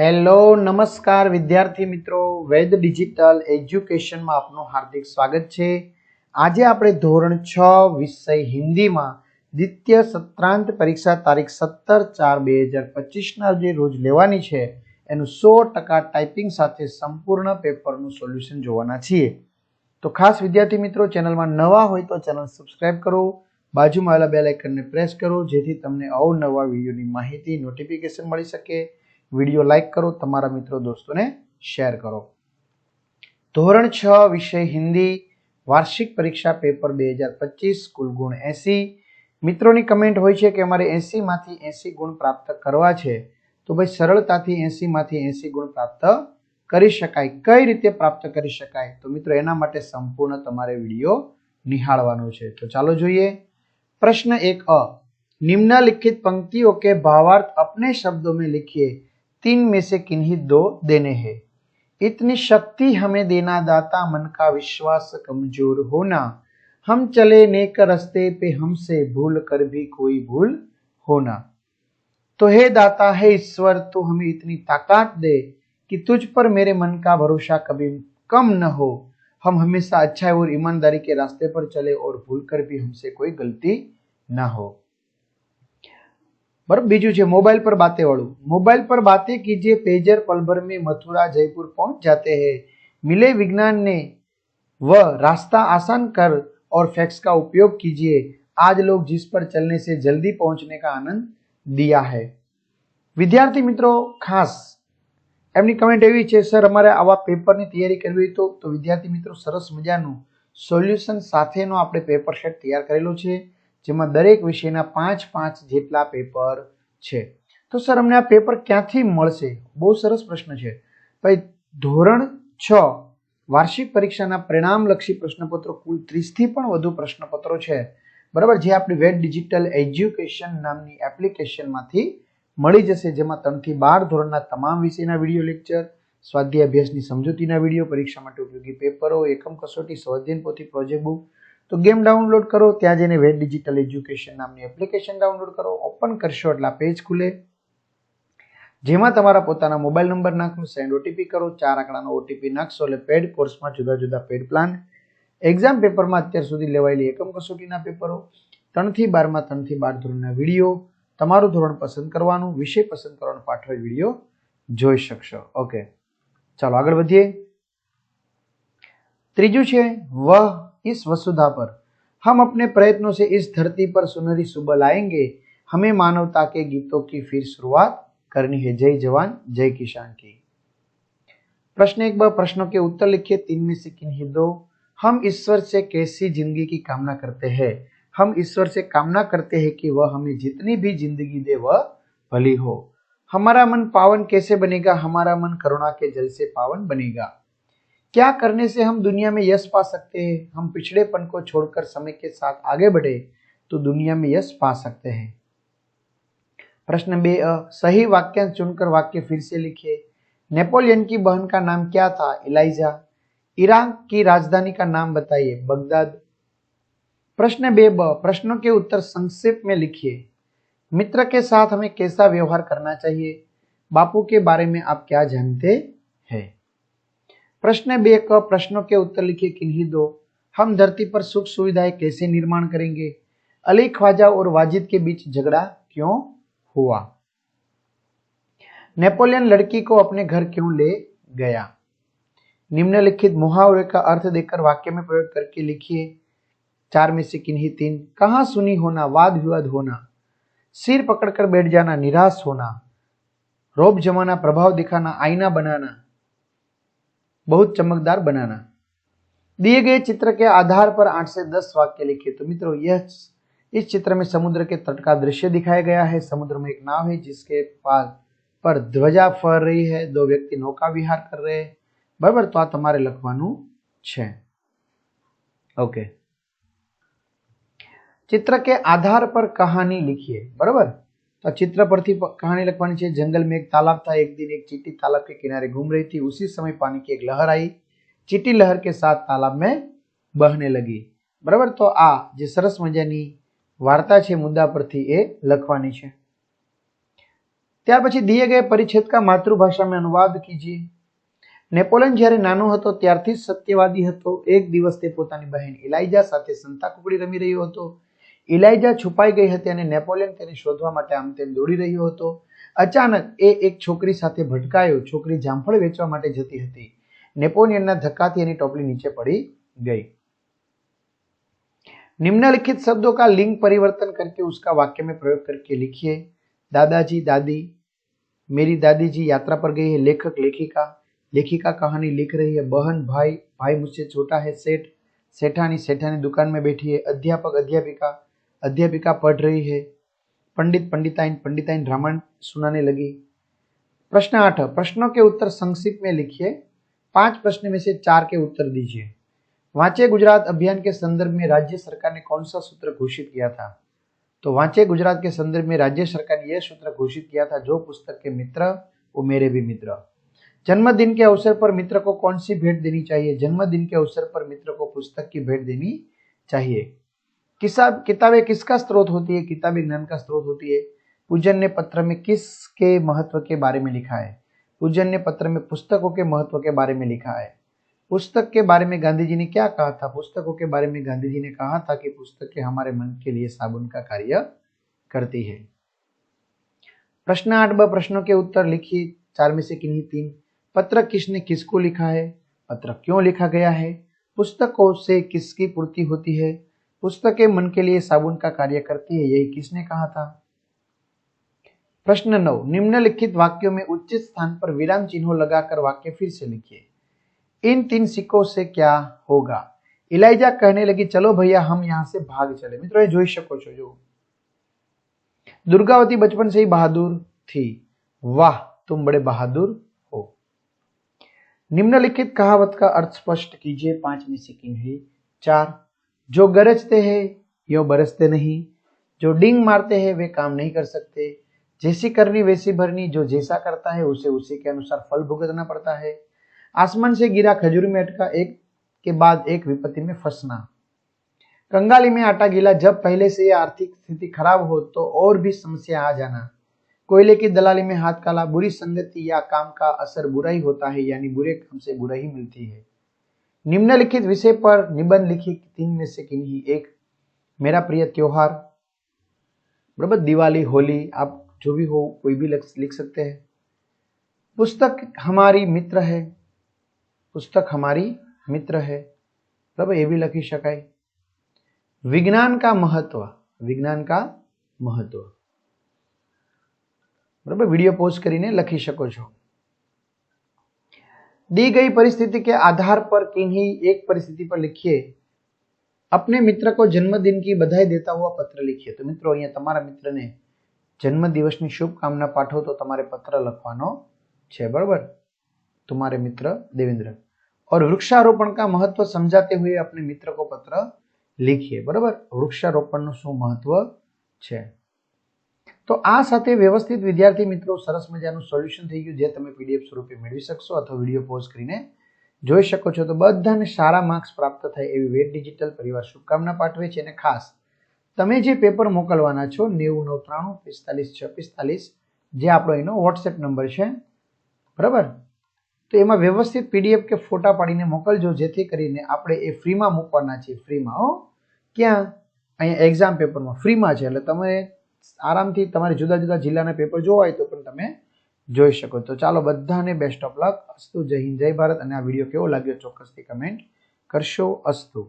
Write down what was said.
Hello, નમસ્કાર વિદ્યાર્થી મિત્રો. વેદ ડિજિટલ એજ્યુકેશનમાં આપનું હાર્દિક સ્વાગત છે. આજે આપણે ધોરણ છ, વિષય હિન્દીમાં દ્વિતીય સત્રાંત પરીક્ષા તારીખ સત્તર ચાર બે હજાર પચીસના જે રોજ લેવાની છે, એનું સો ટકા ટાઈપિંગ સાથે સંપૂર્ણ પેપરનું સોલ્યુશન જોવાના છીએ. તો ખાસ વિદ્યાર્થી મિત્રો, ચેનલમાં નવા હોય તો ચેનલ સબસ્ક્રાઈબ કરો, બાજુમાં આવેલા બેલ આઇકનને પ્રેસ કરો, જેથી તમને અવનવા વિડીયોની માહિતી, નોટિફિકેશન મળી શકે. વીડિયો લાઇક કરો, તમારા મિત્રો દોસ્તોને શેર કરો. ધોરણ છ, વિષય હિન્દી, વાર્ષિક પરીક્ષા પેપર બે હજાર પચીસ, કુલ ગુણ એસી. મિત્રોની કમેન્ટ હોય છે કે અમારે એસીમાંથી એસી ગુણ પ્રાપ્ત કરવા છે. તો ભાઈ સરળતાથી એસીમાંથી એસી ગુણ પ્રાપ્ત કરી શકાય. કઈ રીતે પ્રાપ્ત કરી શકાય? તો મિત્રો, એના માટે સંપૂર્ણ તમારે વીડિયો નિહાળવાનો છે. તો ચાલો જોઈએ. પ્રશ્ન એક અ. નિમ્નલિખિત પંક્તિઓ કે ભાવાર્થ અપને શબ્દો મેં લિખીએ. तीन में से किन्हीं दो देने हैं। इतनी शक्ति हमें देना दाता मन का विश्वास कमज़ोर होना। हम चले नेक रास्ते पे हमसे भूल कर भी कोई भूल होना। तो हे दाता, है ईश्वर तो हमें इतनी ताकत दे कि तुझ पर मेरे मन का भरोसा कभी कम न हो। हम हमेशा अच्छा और ईमानदारी के रास्ते पर चले और भूल कर भी हमसे कोई गलती ना हो। बराबर बीजू છે મોબાઈલ પર બાતે વાળું મોબાઈલ પર बातें कीजिए पेजर पल भर में मथुरा जयपुर पहुंच जाते हैं मिले विज्ञान ने वह रास्ता आसान कर और फैक्स का उपयोग कीजिए आज लोग जिस पर चलने से जल्दी पहुंचने का आनंद दिया है વિદ્યાર્થી મિત્રો ખાસ એમની કમેન્ટ એવી છે સર અમારે આવા પેપરની તૈયારી કરવી હોય તો તો વિદ્યાર્થી મિત્રો સરસ મજાનું સોલ્યુશન સાથેનો આપણે પેપર સેટ તૈયાર કરેલો છે જેમાં દરેક વિષયના પાંચ પાંચ જેટલા પેપર છે. તો સર, અમને આ પેપર ક્યાંથી મળશે? બહુ સરસ પ્રશ્ન છે. ભાઈ, ધોરણ છ, વાર્ષિક પરીક્ષાના પરિણામલક્ષી પ્રશ્નપત્રો કુલ ત્રીસથી પણ વધુ પ્રશ્નપત્રો છે. બરાબર? જે આપણી વેટ ડિજિટલ એજ્યુકેશન નામની એપ્લિકેશનમાંથી મળી જશે, જેમાં ત્રણથી બાર ધોરણના તમામ વિષયના વીડિયો લેક્ચર, સ્વાધ્યાય અભ્યાસની સમજૂતીના વીડિયો, પરીક્ષા માટે ઉપયોગી પેપરો, એકમ કસોટી, સ્વાધ્યાયન પોથી પ્રોજેક્ટ બુક તો ગેમ ડાઉનલોડ કરો, ત્યાં જઈને વેટ ડિજિટલ એજ્યુકેશન નામની એપ્લિકેશન ડાઉનલોડ કરો, ઓપન કરશો એટલે આ પેજ ખુલે. જેમાં તમારા પોતાના મોબાઈલ નંબર નાખો સેન્ડ ઓટીપી કરો, ચાર આંકડાનો ઓટીપી નાખશો એટલે પેડ કોર્સમાં જુદા જુદા પેડ પ્લાન એક્ઝામ પેપરમાં અત્યાર સુધી લેવાયેલી એકમ કસોટીના પેપરો ત્રણથી બારમાં, ત્રણથી બાર ધોરણના વીડિયો, તમારું ધોરણ પસંદ કરવાનું, વિષય પસંદ કરવાનો પાઠવેલ વીડિયો જોઈ શકશો. ઓકે ચાલો આગળ વધીએ. ત્રીજું છે, વહ इस वसुधा पर। हम अपने प्रयत्नों से इस धरती पर सुनहरी सुबह लाएँगे। हमें मानवता के गीतों की फिर शुरुआत करनी है। जय जवान, जय किसान की। प्रश्न एक बार प्रश्नों के उत्तर लिखिए। तीन में से किन्हीं दो? हम ईश्वर से कैसी ज़िंदगी की कामना करते हैं? हम ईश्वर से कामना करते हैं कि वह हमें जितनी भी ज़िंदगी दे, वह भली हो। हमारा मन पावन कैसे बनेगा? हमारा मन करुणा के जल से पावन बनेगा। क्या करने से हम दुनिया में यश पा सकते हैं? हम पिछड़ेपन को छोड़कर समय के साथ आगे बढ़े तो दुनिया में यश पा सकते हैं। प्रश्न बे, अ, सही वाक्यांश चुनकर वाक्य फिर से लिखिए। नेपोलियन की बहन का नाम क्या था? इलाइजा। ईरान की राजधानी का नाम बताइए, बगदाद। प्रश्न बे, ब, प्रश्नों के उत्तर संक्षिप्त में लिखिए। मित्र के साथ हमें कैसा व्यवहार करना चाहिए? बापू के बारे में आप क्या जानते? प्रश्न बे प्रश्नों के उत्तर लिखिए किन्हीं दो। हम धरती पर सुख सुविधाएँ कैसे निर्माण करेंगे? अली ख्वाजा और वाजिद के बीच झगड़ा क्यों हुआ? नेपोलियन लड़की को अपने घर क्यों ले गया? निम्नलिखित मुहावरे का अर्थ देकर वाक्य में प्रयोग करके लिखिए। चार में से किन्हीं तीन। कहाँ सुनी होना, वाद विवाद होना? सिर पकड़कर बैठ जाना, निराश होना? रोब जमाना, प्रभाव दिखाना, आईना बनाना? बहुत चमकदार बनाना दिए गए चित्र के आधार पर आठ से दस वाक्य लिखिए तो मित्रों यह इस चित्र में समुद्र के तट का दृश्य दिखाया गया है समुद्र में एक नाव है जिसके पास पर ધ્વજા ફર રહી है दो व्यक्ति नौका विहार कर रहे हैं બરાબર તો આ તમારે લખવાનું છે ઓકે चित्र के आधार पर कहानी लिखिए बराबर तो चित्र पर थी कहानी लखवानी चाहिए जंगल में एक तालाब था एक दिन एक चीटी तालाब के किनारे घूम रही थी उसी समय पानी की एक लहर आई ચીટી લહેર કે સાથ તાલાબમાં બહને લગી બરાબર તો આ જે સરસ મજાની વાર્તા છે મુદ્દા પરથી એ લખવાની છે ત્યાર પછી દિયે ગયે પરિચ્છેદ કા માતૃભાષામાં અનુવાદ કીજીએ નેપોલિયન જ્યારે નાનો હતો ત્યારથી જ સત્યવાદી હતો એક દિવસ તે પોતાની બહેન ઇલાઇજા સાથે સંતા કુકડી રમી રહ્યો હતો ઇલાઇજા છુપાઈ ગઈ હતી અને નેપોલિયન તેને શોધવા માટે આમ તેમ દોડી રહ્યો હતો અચાનક એ એક છોકરી સાથે ભટકાયો છોકરી જામફળ વેચવા માટે જતી હતી નેપોલિયનના ધક્કાથી એની ટોપલી નીચે પડી गई निम्नलिखित शब्दों का लिंग परिवर्तन करके उसका वाक्य में प्रयोग करके लिखिए दादाजी दादी मेरी दादी जी यात्रा पर गई है लेखक लेखिका लेखिका कहानी लिख रही है बहन भाई भाई मुझसे छोटा है सेठ सेठानी सेठानी दुकान में बैठी है अध्यापक अध्यापिका अध्यापिका पढ़ रही है। पंडित, पंडिताइन पंडिताइन रामायण सुनाने लगी। प्रश्न आठ, प्रश्नों के उत्तर संक्षिप्त में लिखिए। पाँच प्रश्न में से चार के उत्तर दीजिए। वांचे गुजरात अभियान के संदर्भ में राज्य सरकार ने कौन सा सूत्र घोषित किया था? तो वांचे गुजरात के संदर्भ में राज्य सरकार ने यह सूत्र घोषित किया था, जो पुस्तक के मित्र, वो मेरे भी मित्र। जन्मदिन के अवसर पर मित्र को कौन सी भेंट देनी चाहिए? जन्मदिन के अवसर पर मित्र को पुस्तक की भेंट देनी चाहिए। किताब किताबें किसका स्रोत होती है? किताबें ज्ञान का स्रोत होती है। पूजन ने पत्र में किसके महत्व के बारे में लिखा है? पूजन ने पत्र में पुस्तकों के महत्व के बारे में लिखा है। पुस्तक के बारे में गांधी जी ने क्या कहा था? पुस्तकों के बारे में गांधी जी ने कहा था कि पुस्तकें हमारे मन के लिए साबुन का कार्य करती है। प्रश्न आठ ब प्रश्नों के उत्तर लिखिए। चार में से किन्हीं तीन? पत्र किसने किसको लिखा है? पत्र क्यों लिखा गया है? पुस्तकों से किसकी पूर्ति होती है? पुस्तकें मन के लिए साबुन का कार्य करती है यही किसने कहा था प्रश्न नौ निम्नलिखित वाक्यों में उचित स्थान पर विराम चिन्हों लगाकर वाक्य फिर से लिखिए इन तीन सिक्कों से क्या होगा इलाइजा कहने लगी चलो भैया हम यहां से भाग चले मित्रों જોઈ શકો છો જો दुर्गावती बचपन से ही बहादुर थी वाह तुम बड़े बहादुर हो निम्नलिखित कहावत का अर्थ स्पष्ट कीजिए पांच में से किन है चार जो गरजते हैं, यो बरसते नहीं। जो डिंग मारते हैं, वे काम नहीं कर सकते। जैसी करनी, वैसी भरनी, जो जैसा करता है, उसे उसी के अनुसार फल भुगतना पड़ता है। आसमान से गिरा खजूर में अटका, एक के बाद एक विपत्ति में फंसना। कंगाली में आटा गीला, जब पहले से यह आर्थिक स्थिति खराब हो तो और भी समस्या आ जाना। कोयले की दलाली में हाथ काला, बुरी संगति या काम का असर बुरा ही होता है, यानी बुरे काम से बुरा ही मिलती है। निम्नलिखित विषय पर निबंध लिखी तीन में से किन्हीं एक मेरा प्रिय त्योहार बराबर दिवाली होली आप जो भी हो कोई भी लिख सकते हैं पुस्तक हमारी मित्र है पुस्तक हमारी मित्र है बराबर ये भी लखी शकाय विज्ञान का महत्व विज्ञान का महत्व बराबर वीडियो पोस्ट કરીને લખી શકો છો दी गई परिस्थिति के आधार पर किन्हीं एक परिस्थिति पर लिखिए अपने मित्र को जन्मदिन की बधाई देता हुआ पत्र लिखिए तो મિત્રો અહીંયા તમારા મિત્રને જન્મદિવસની શુભકામના પાઠવો તો તમારે પત્ર લખવાનો છે બરાબર तुम्हारे मित्र देवेंद्र और वृक्षारोपण का महत्व समझाते हुए अपने मित्र को पत्र लिखिए बराबर વૃક્ષારોપણનું શું મહત્વ છે તો આ સાથે વ્યવસ્થિત વિદ્યાર્થી મિત્રો સરસ મજાનું સોલ્યુશન થઈ ગયું, જે તમે પીડીએફ સ્વરૂપે મેળવી શકશો અથવા વીડિયો પોઝ કરીને જોઈ શકો છો. તો બધાને સારા માર્ક્સ પ્રાપ્ત થાય એવી વેટ ડિજિટલ પરિવાર શુભકામના પાઠવે છે. અને ખાસ, તમે જે પેપર મોકલવાના છો, નેવું, નવ, ત્રાણું, પિસ્તાલીસ છ પિસ્તાલીસ જે આપણો એનો વોટ્સએપ નંબર છે, બરાબર? તો એમાં વ્યવસ્થિત પીડીએફ કે ફોટા પાડીને મોકલજો, જેથી કરીને આપણે એ ફ્રીમાં મૂકવાના છીએ. ફ્રીમાં હો. ક્યાં? અહીંયા એક્ઝામ પેપરમાં ફ્રીમાં છે. એટલે તમે આરામથી તમારે જુદા જુદા જિલ્લાના પેપર જોવા હોય તો પણ તમે જોઈ શકો. તો ચાલો બધાને બેસ્ટ ઓફ લક અસ્તુ. જય હિન્દ, જય ભારત. અને આ વીડિયો કેવો લાગ્યો ચોક્કસથી કમેન્ટ કરશો. અસ્તુ.